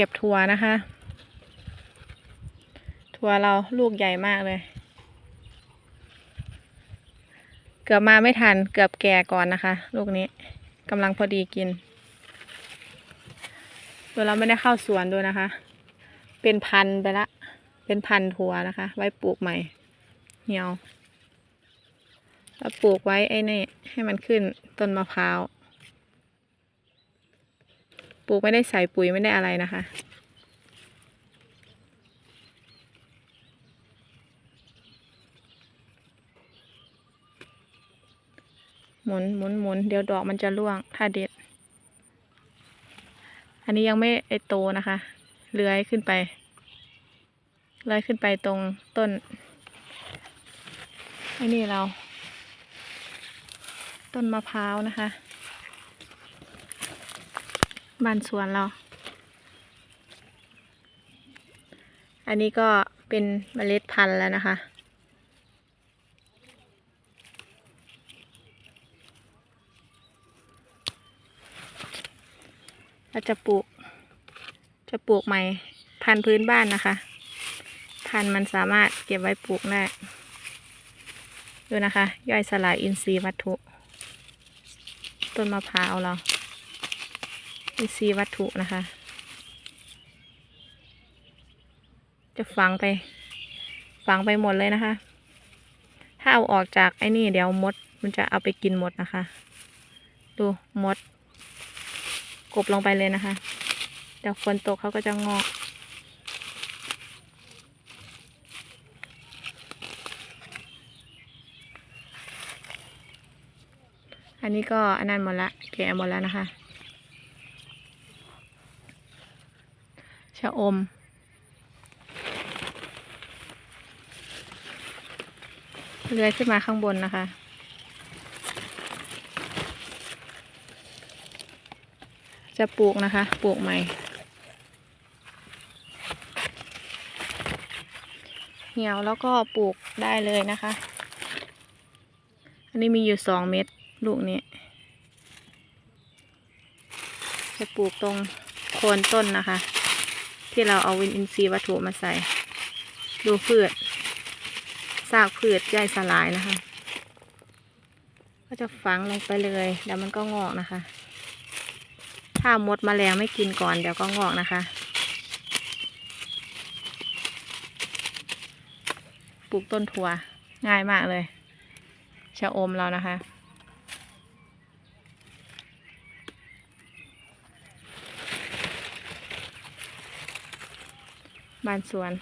เก็บถั่วนะคะ ถั่วเราลูกใหญ่มากเลย เกือบมาไม่ทันเกือบแก่ก่อนนะคะ ลูกนี้กำลังพอดีกินโดยเราไม่ได้เข้าสวนด้วยนะคะ เป็นพันไปละ เป็นพันถั่วนะคะ ไว้ปลูกใหม่ เหี่ยวแล้วปลูกไว้ไอ้นี่ให้มันขึ้นต้นมะพร้าว ปลูกไม่ได้ใส่ปุ๋ยไม่ได้อะไรนะคะ หมุนหมุนหมุนเดี๋ยวดอกมันจะร่วงถ้าเด็ด อันนี้ยังไม่ไอโตนะคะ เลื้อยขึ้นไป เลื้อยขึ้นไปตรงต้นไอ้นี่เรา ต้นมะพร้าวนะคะ บ้านสวนเรา อันนี้ก็เป็นเมล็ดพันธุ์แล้วนะคะ เราจะปลูก จะปลูกใหม่พันธุ์พื้นบ้านนะคะ พันธุ์มันสามารถเก็บไว้ปลูกได้ ดูนะคะ ย่อยสลายอินทรีย์วัตถุ ต้นมะพร้าวเรา อินทรีย์วัตถุนะคะ จะฝังไป ฝังไปหมดเลยนะคะ ถ้าเอาออกจากไอ้นี่เดี๋ยวมด มันจะเอาไปกินหมดนะคะ ดูมด กบลงไปเลยนะคะเดี๋ยวฝนตกเขาก็จะงอกอันนี้ก็อันนั้นหมดละแกะหมดแล้วนะคะ ชะอม เลื้อยขึ้นมาข้างบนนะคะจะปลูกนะคะ ปลูกใหม่ เหี่ยวแล้วก็ปลูกได้เลยนะคะ อันนี้มีอยู่สองเม็ดลูกนี้ จะปลูกตรงโคนต้นนะคะ ที่เราเอาวินอินทรีย์วัตถุมาใส่ ดูพืชซากพืชย่อยสลายนะคะ ก็จะฝังลงไปเลยเดี๋ยวมันก็งอกนะคะ ถ้ามดแมลงไม่กินก่อนเดี๋ยวก็งอกนะคะ ปลูกต้นถั่วง่ายมากเลยชะอมเรานะคะ บ้านสวน